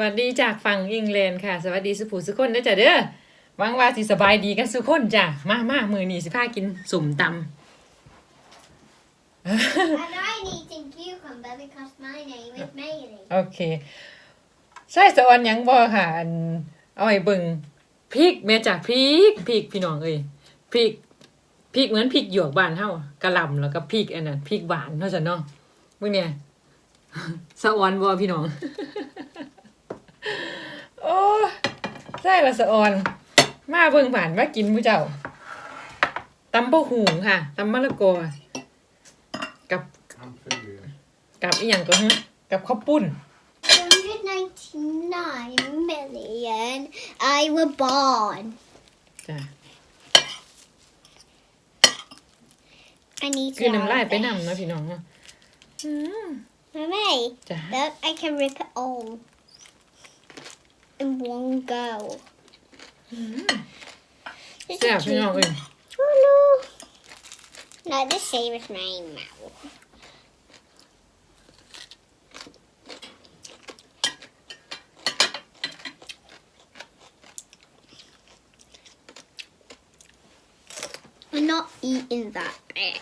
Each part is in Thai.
วัสดีจากฝั่งอังกฤษค่ะ สวัสดีสุภูสุคนนะจ๊ะเด้อหวังว่าสิสบายดีกันสุคนจ้ะ มามามือนี้สิพากินสุ่มต And I'm eating cucumber because my name is Mary. ำโอเค ใช่สะออนหยังบ่ค่ะอันเอาไว้เบิ่งพริกแม่จ้ะพริกพริกพี่น้องเอ้ยพริกพริกเหมือนพริกหยวกบ้านเฮากะหล่ำแล้วก็พริกอันนั้นพริกหวานเนาะจ้ะเนาะพวกเนี่ยสะออนบ่พี่น้อง โอ้ใช่ละสะออน มาเบิ่งผ่านมากินผู้เจ้าตำบะหุงค่ะตำมะละกอกับ I'm food. กับอีหยังก็ฮะกับข้าวปุ้น 199 million I were born. จ้ะ I need คือ to น้ำลาย have ไป this. นำนะพี่น้องเนาะอืม Mommy, จ้ะ look, I can rip it all in one go. แซ่บพี่น้องเอ้ย Hello. No, the same as my mouth. I'm not eating that bit.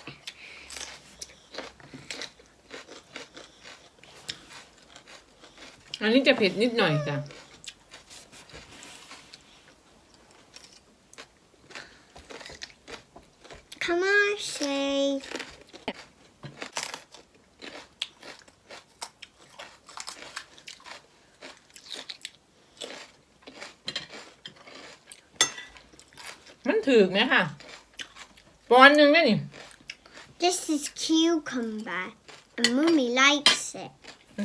อันนี้จะเผ็ดนิดหน่อยจ้ะ Come on, say. มันถือกไหมค่ะปอนด์หนึ่งได้นี่ This is cucumber, and Mummy likes it. อื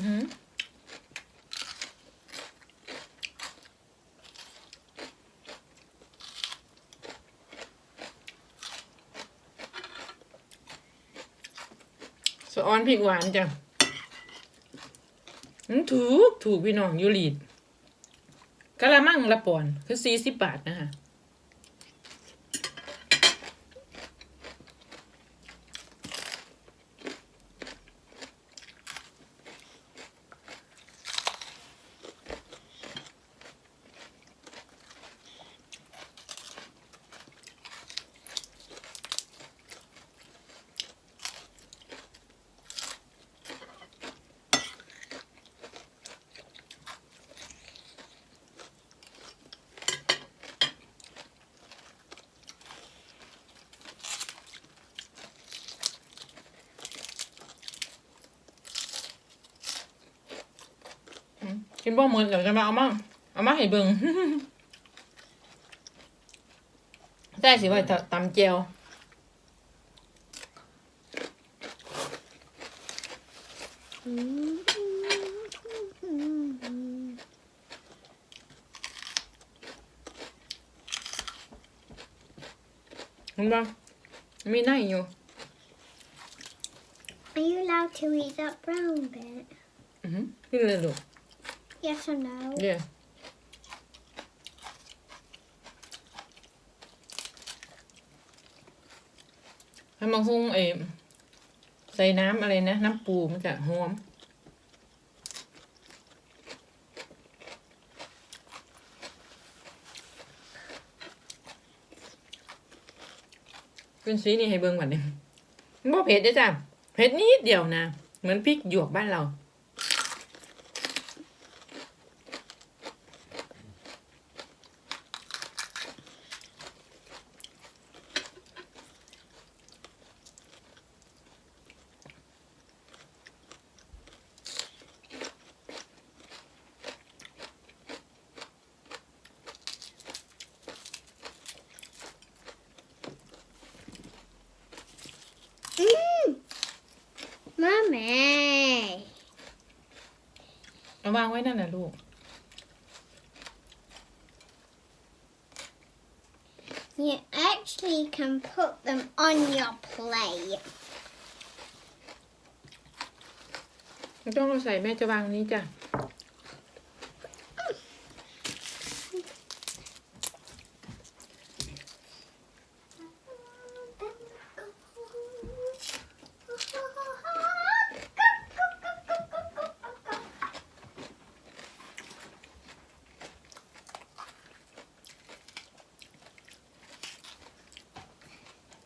ะออนพริกหวานจ้ะถูกถูกพี่น้องยูรีดกะละมังละปอน คือสี่สิบบาทนะคะ กินบ่เหมือนเดี๋ยวจะมาเอามาเอามาให้เบิ่งได้สิว่าตำเจียวเห็นป่ะมีหน้าอยู่ Are you allowed to eat that brown bit? อือหือกินเลยลูก Yes or no? เดี๋ยวให้มาหุ้งไอ้ใส่น้ำอะไรนะน้ำปูมันจะหอมเป็นสีนี่ให้เบิ่งก่อนนี่มันบ่เผ็ดเด้จ้ะ เผ็ดนิดเดียวนะ เหมือนพริกหยวกบ้านเรา เอาวางไว้นั่นนะลูก You actually can put them on your plate. ไม่ต้องเราใส่แม่จะวางนี้จ้ะ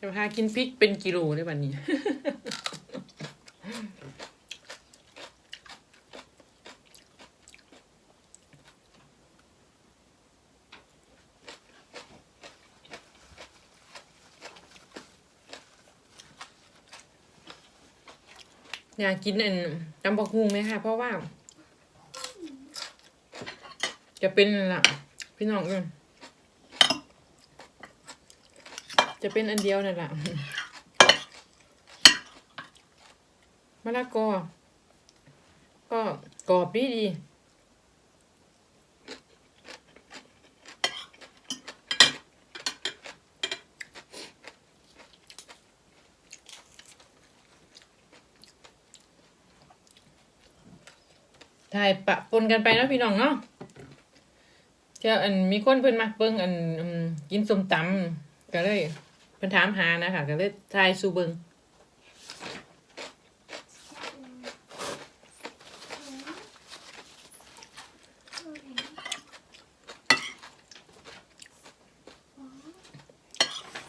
จะพากินพริกเป็นกิโลได้วันนี้อยากกินอันตำบักฮุงไหมคะเพราะว่า จะเป็นล่ะ พี่น้องเอ้ย จะเป็นอันเดียวนั่นแหละมะละกอ ก็กรอบดีดีถ่ายปะปนกันไปนะพี่น้องเนาะเจ้าอันมีคนเพิ่นมักเบิ่งอันกินสมตำก็เลย พิ่นถามหานะคะก็เลยถ่ายสู่เบิง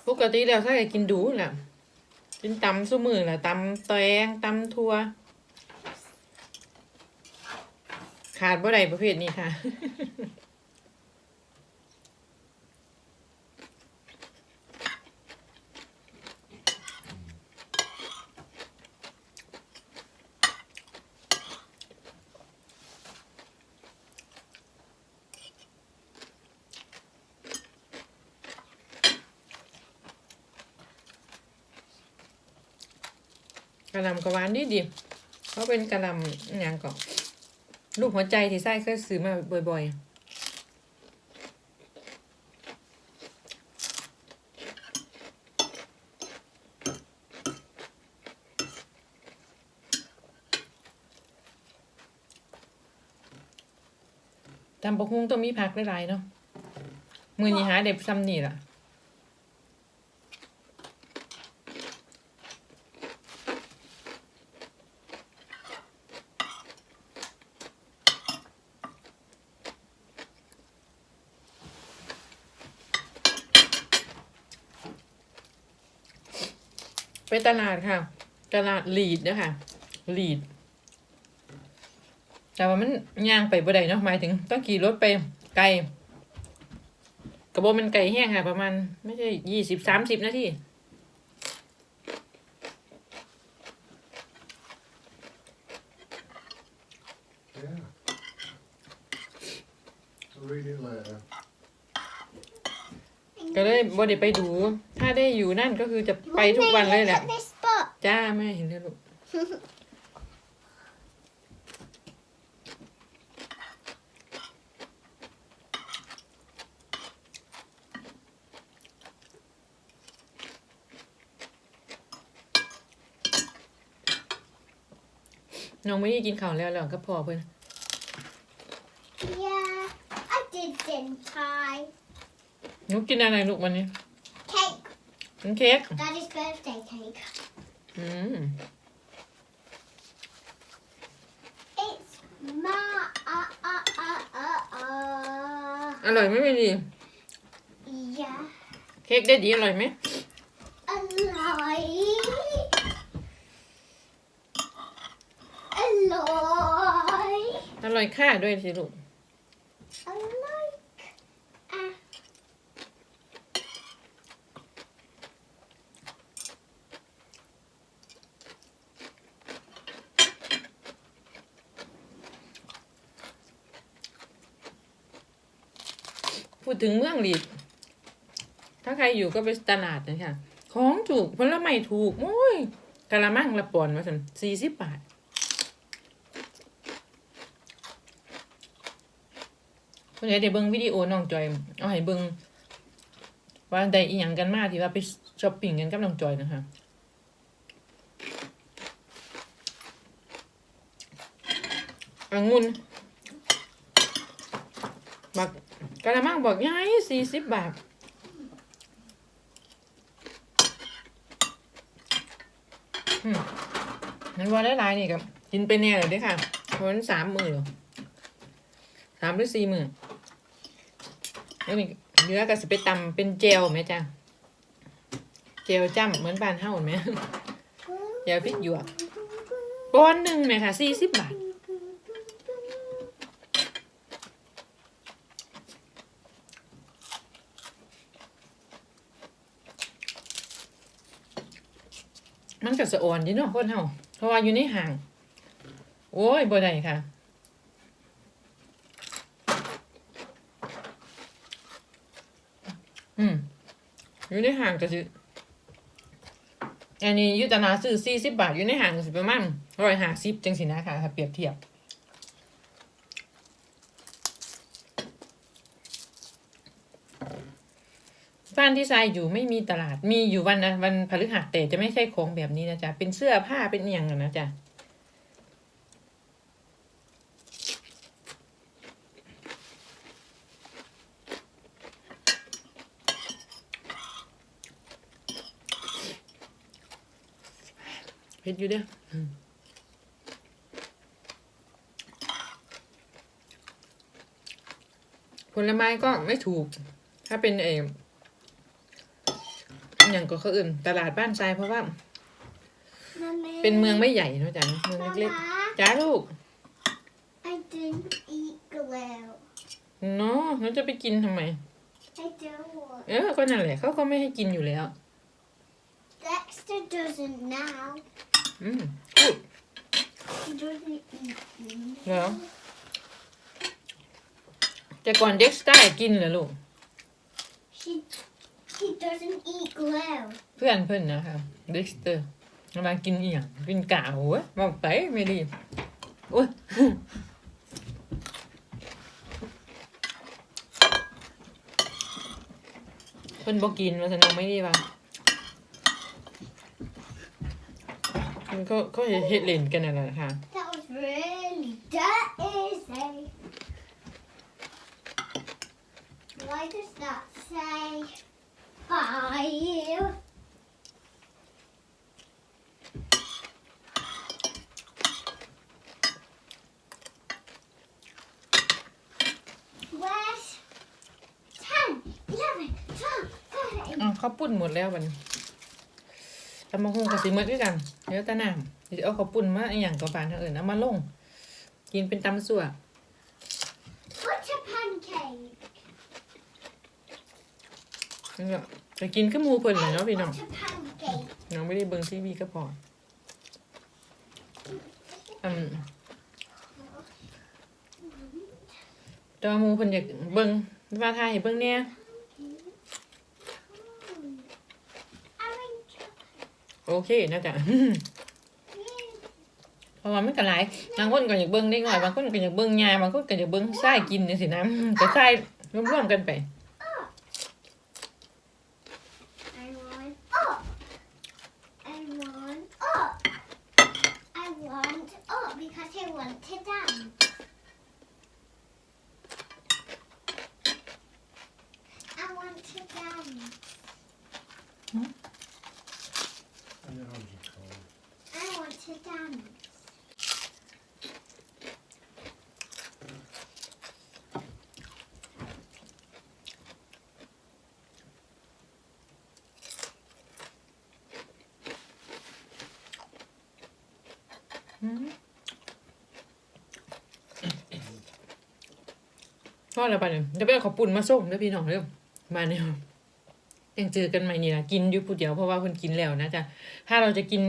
ปกติแล้วถ้าอยากกินดูแหละกินตำซุมือแหละตำแตงตำทัว ขาดบ่ได้ประเภทนี้ค่ะ กระลำกระวานดีดีเขาเป็นกระลำอย่างก่อนลูกหัวใจที่ไส้เคยซื้อมาบ่อย ๆตำปะคุงต้องมีผักหลายๆเนาะมือนี้หาเด็บซ้ำนี่ล่ะ ไปตลาดค่ะ ตลาดลีดนะคะลีด แต่ว่ามันย่างไปบ่ได้เนาะหมายถึง ต้องขี่รถไปไกล กระโบมันไกลแห้งค่ะ ประมาณ ไม่ใช่ยี่สิบสามสิบนาที Yeah. I'll read it later. ก็เลยบ่ได้ไปดู ถ้าได้อยู่นั่นก็คือจะไปทุกวันเลยแหละ Look at this book. จ้าแม่เห็นแล้วลูก น้องไม่ได้กินข้าวแล้วแล้วก็พอเพื่อน Yeah, I did, didn't I? หนูกินอะไรลูกวันนี้ Cake. กินเค้ก Daddy's birthday cake. อืม It's my uh uh uh uh uh. อร่อยไหมไม่ดี Yeah. เค้กได้ดีอร่อยไหม Alive. Alive. อร่อยค่าด้วยสิลูก I like. Uh, พูดถึงเมืองลีด ถ้าใครอยู่ก็ไปตลาดนะค่ะ ของถูกผลไม้ถูกโอ้ยกะละมังละปอนมาสันสี่สิบบาทคนไหนได้เบิ่งวิดีโอน้องจอย เอาให้เบิ่งว่าได้อีหยังกันมาที่ว่าไปช้อปปิ้งกันกับน้องจอยนะคะองุ่นบัก กะละมังบอกย้ายสี่สิบบาทอืมงั้นว่าได้หลายนี่ครับกินไปแน่เลยด้อค่ะเพราะมันสามมือหรอสามหรือสี่มือแล้วนี่เนื้อก็สิไปตำเป็นเจลไหมจ้ะเจลจ้ำเหมือนบานเฮ้าไหมเจลพริกหยวกปอนหนึ่งไหมค่ะสี่สิบบาท มันก็สะอ่อนดีเนาะคนเฮาเพราะว่าอยู่ในห่าง โอ้ยบ่ได้ค่ะอืมอยู่ในห่างก็สิอันนี้ยุตนาซื้อสี่สิบบาทอยู่ในห่างก็สิประมาณร้อยห้าสิบจังสินะค่ะถ้าเปรียบเทียบ บ้านที่ทรายอยู่ไม่มีตลาด มีอยู่วันนะวันพฤหัสแต่จะไม่ใช่ของแบบนี้นะจ๊ะ เป็นเสื้อผ้าเป็นอย่างนะจ๊ะเผ็ดอยู่เด้อผลไม้ก็ไม่ถูก ถ้าเป็นเอ ออย่างก็เขาอื่น ตลาดบ้านทรายเพราะว่า Mummy. เป็นเมืองไม่ใหญ่เนอะจ๊ะเมืองเล็ก Mama, ๆจ้าลูก I didn't eat glue. เนาะแล้วจะไปกินทำไม I don't want. เออก็นั่นแหละเขาก็ไม่ให้กินอยู่แล้ว Dexter doesn't now. อืมอุ๊ย He doesn't eat them. แล้วแต่ก่อนเด็กสไตล์กินเหรอลูก She, he doesn't eat glue. เพื่อนเพื่อนนะคะเด็กสเตอร์มากินอีหยังกินกาวเว้ยบอกไปไม่ดีโอ้ย เพิ่นบอกกินมาสนองไม่ดีป่ะมันก็ก็เฮ็ดเล่นกันนั่นแหละค่ะ That was really dirty. Why does that say five? Where's ten, eleven, twelve, thirteen? อ้าวเขาวปุ่นหมดแล้วบัดนตำมะฮุงกับสีมืดด้วยกันเดี๋ยวแตะน้ำเดี๋ยวเอาข้าวปุ่นมาอหย่างกับบานทางอื่นเอามาลง กินเป็นตำสั่ว What's a pancake? แล้วก็ จะกินขึ้นมูเพิ่นเลยเนาะพี่น้อง What's a pancake? น้องไม่ได้เบิ่งทีวีก็พออืมแต่ว่าหมูเพิ่นอยากเบิ่งว่าทายให้เบิ่งเนี่ย Orange. โอเคนะจ๊ะเพราะว่ามันก็หลายบางคนก็อยากเบิ่งเด็กน้อยบางคนก็อยากเบิ่งยายบางคนก็อยากเบิ่งทรายกินจังซี่นะก็ทรายรวมๆกันไป I want up. I want up. I want up because I want to dance. I want to dance. And your arms are cold. I want to dance. พ่อแล้วไปเนี่ยเดี๋ยวไปเอาข้าวปุ่นมาส่งเด้อพี่น้องเด้องมาเนี่ยยังเจอกันใหม่นี่นะกินอยู่ผู้เดียวเพราะว่าเพิ่นกินแล้วนะจ๊ะถ้าเราจะกิน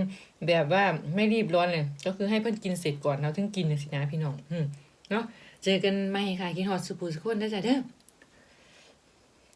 แบบว่าไม่รีบร้อนเลยก็คือให้เพิ่นกินเสร็จก่อนเราถึงกินนะสินะพี่น้องอืมเนาะเจอกันใหม่ค่ะกินฮอดสุปูสุกคนได้จ้ะเด้อ